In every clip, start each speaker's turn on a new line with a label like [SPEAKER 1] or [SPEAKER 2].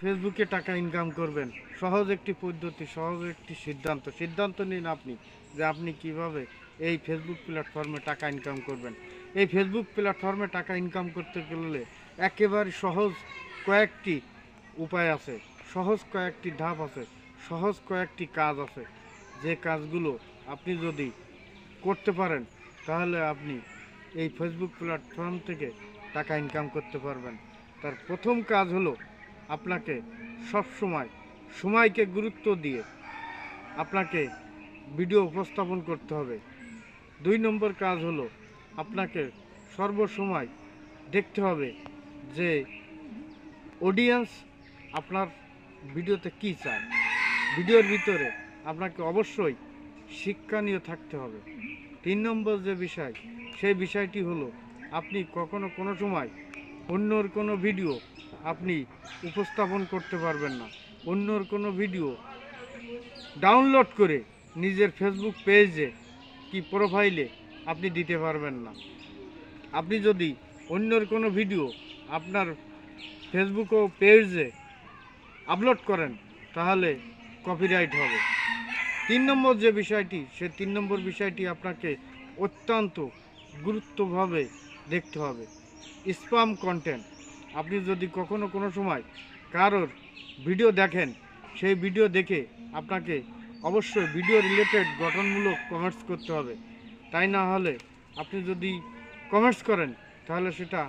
[SPEAKER 1] ফেসবুকে টাকা ইনকাম করবেন। সহজ একটি পদ্ধতি, সহজ একটি সিদ্ধান্ত। সিদ্ধান্ত নিন আপনি যে আপনি কীভাবে এই ফেসবুক প্ল্যাটফর্মে টাকা ইনকাম করবেন। এই ফেসবুক প্ল্যাটফর্মে টাকা ইনকাম করতে গেলে একেবারে সহজ কয়েকটি উপায় আছে। সহজ কয়েকটি ধাপ আছে। সহজ কয়েকটি কাজ আছে। যে কাজগুলো আপনি যদি করতে পারেন, তাহলে আপনি এই ফেসবুক প্ল্যাটফর্ম থেকে টাকা ইনকাম করতে পারবেন। তার প্রথম কাজ হলো আপনাকে সব সময় সময়কে গুরুত্ব দিয়ে আপনাকে ভিডিও উপস্থাপন করতে হবে। দুই নম্বর কাজ হলো আপনাকে সর্বসময় দেখতে হবে যে অডিয়েন্স আপনার ভিডিওতে কি চায়। ভিডিওর ভিতরে আপনাকে অবশ্যই শিক্ষণীয় থাকতে হবে। তিন নম্বর যে বিষয়, সেই বিষয়টি হলো আপনি কখনো কোনো সময় অন্যর কোনো ভিডিও আপনি উপস্থাপন করতে পারবেন না। অন্যর কোনো ভিডিও ডাউনলোড করে নিজের ফেসবুক পেজে কি প্রোফাইলে আপনি দিতে পারবেন না। আপনি যদি অন্যর কোনো ভিডিও আপনার ফেসবুক ও পেজে আপলোড করেন, তাহলে কপিরাইট হবে। তিন নম্বর যে বিষয়টি, সে তিন নম্বর বিষয়টি আপনাকে অত্যন্ত গুরুত্বভাবে দেখতে হবে। স্পাম কন্টেন্ট আপনি যদি কখনো কোনো সময় কারোর ভিডিও দেখেন, সেই ভিডিও দেখে আপনাকে অবশ্যই ভিডিও রিলেটেড গঠনমূলক কমেন্টস করতে হবে। তাই না হলে আপনি যদি কমেন্টস করেন, তাহলে সেটা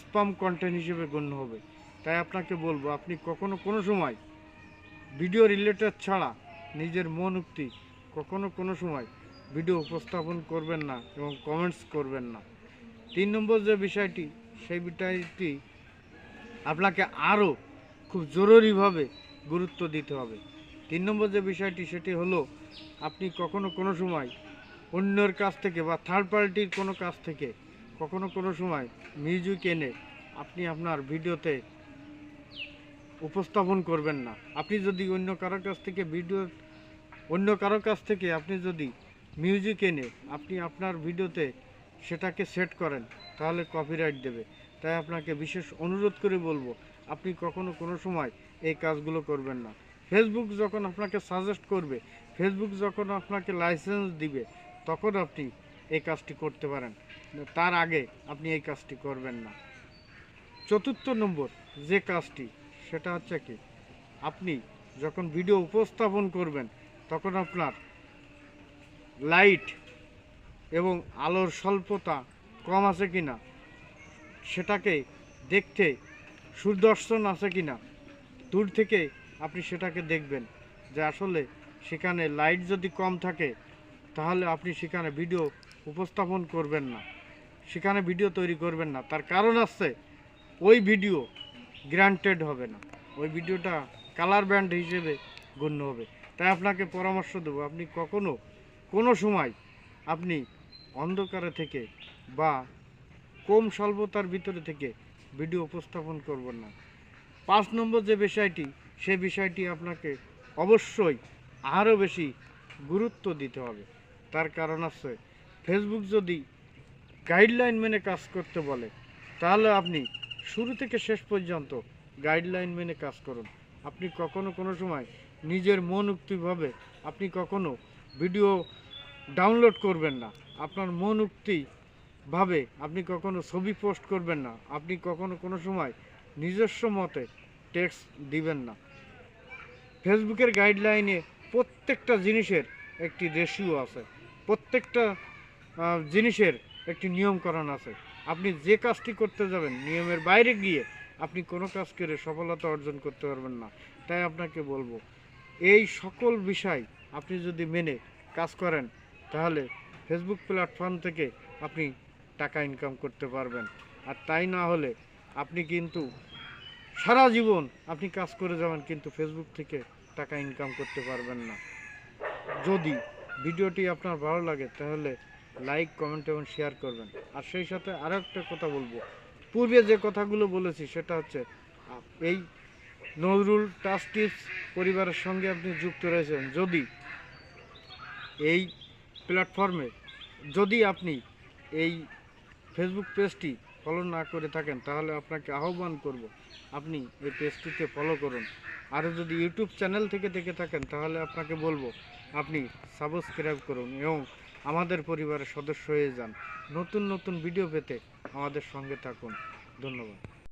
[SPEAKER 1] স্পাম কন্টেন্ট হিসেবে গণ্য হবে। তাই আপনাকে বলব, আপনি কখনো কোনো সময় ভিডিও রিলেটেড ছাড়া নিজের মন উক্তি কখনো কোনো সময় ভিডিও উপস্থাপন করবেন না এবং কমেন্টস করবেন না। তিন নম্বর যে বিষয়টি, সেই বিষয়টি আপনাকে আরও খুব জরুরিভাবে গুরুত্ব দিতে হবে। তিন নম্বর যে বিষয়টি, সেটি হলো, আপনি কখনো কোনো সময় অন্যের কাছ থেকে বা থার্ড পার্টির কোনো কাছ থেকে কখনো কোনো সময় মিউজিক এনে আপনি আপনার ভিডিওতে উপস্থাপন করবেন না। আপনি যদি অন্য কারোর কাছ থেকে ভিডিও, অন্য কারোর কাছ থেকে আপনি যদি মিউজিক এনে আপনি আপনার ভিডিওতে সেটাকে সেট করেন, তাহলে কপিরাইট দেবে। তাই আপনাকে বিশেষ অনুরোধ করে বলব, আপনি কখনো কোনো সময় এই কাজগুলো করবেন না। ফেসবুক যখন আপনাকে সাজেস্ট করবে ফেসবুক যখন আপনাকে লাইসেন্স দিবে, তখন আপনি এই কাজটি করতে পারেন। তার আগে আপনি এই কাজটি করবেন না। চতুর্থ নম্বর যে কাজটি, সেটা হচ্ছে কি, আপনি যখন ভিডিও উপস্থাপন করবেন, তখন আপনার লাইট এবং আলোর স্বল্পতা কম আছে কিনা সেটাকে দেখতে সুদর্শন আছে কিনা? দূর থেকে আপনি সেটাকে দেখবেন যে আসলে সেখানে লাইট যদি কম থাকে, তাহলে আপনি সেখানে ভিডিও উপস্থাপন করবেন না। সেখানে ভিডিও তৈরি করবেন না। তার কারণ আছে, ওই ভিডিও গ্রান্টেড হবে না। ওই ভিডিওটা কালার ব্যান্ড হিসেবে গণ্য হবে। তাই আপনাকে পরামর্শ দেবো, আপনি কখনো কোনো সময় আপনি অন্ধকারে থেকে বা কম স্বল্পতার ভিতরে থেকে ভিডিও উপস্থাপন করবেন না। পাঁচ নম্বর যে বিষয়টি, সে বিষয়টি আপনাকে অবশ্যই আরও বেশি গুরুত্ব দিতে হবে। তার কারণ আছে ফেসবুক যদি গাইডলাইন মেনে কাজ করতে বলে, তাহলে আপনি শুরু থেকে শেষ পর্যন্ত গাইডলাইন মেনে কাজ করুন। আপনি কখনো কোনো সময় নিজের মন উক্তিভাবে আপনি কখনো ভিডিও ডাউনলোড করবেন না। আপনার মন উক্তি ভাবে আপনি কখনো ছবি পোস্ট করবেন না। আপনি কখনো কোনো সময় নিজস্ব মতে টেক্সট দিবেন না। ফেসবুকের গাইডলাইনে প্রত্যেকটা জিনিসের একটি রেশিও আছে। প্রত্যেকটা জিনিসের একটি নিয়মকরণ আছে। আপনি যে কাজটি করতে যাবেন, নিয়মের বাইরে গিয়ে আপনি কোনো কাজ করে সফলতা অর্জন করতে পারবেন না। তাই আপনাকে বলব, এই সকল বিষয় আপনি যদি মেনে কাজ করেন, তাহলে ফেসবুক প্ল্যাটফর্ম থেকে আপনি টাকা ইনকাম করতে পারবেন। আর তাই না হলে আপনি কিন্তু সারা জীবন আপনি কাজ করে যাবেন কিন্তু ফেসবুক থেকে টাকা ইনকাম করতে পারবেন না। যদি ভিডিওটি আপনার ভালো লাগে তাহলে লাইক কমেন্ট এবং শেয়ার করবেন। আর সেই সাথে আরও একটা কথা বলব। পূর্বে যে কথাগুলো বলেছি সেটা হচ্ছে, এই নজরুল টাস্টিস পরিবারের সঙ্গে আপনি যুক্ত রয়েছেন, যদি এই প্ল্যাটফর্মে যদি আপনি এই ফেসবুক পেজটি ফলো না করে থাকেন, তাহলে আপনাকে আহ্বান করব, আপনি এই পেজটিতে ফলো করুন। আরও যদি ইউটিউব চ্যানেল থেকে দেখে থাকেন, তাহলে আপনাকে বলব, আপনি সাবস্ক্রাইব করুন এবং আমাদের পরিবারের সদস্য হয়ে যান। নতুন নতুন ভিডিও পেতে আমাদের সঙ্গে থাকুন। ধন্যবাদ।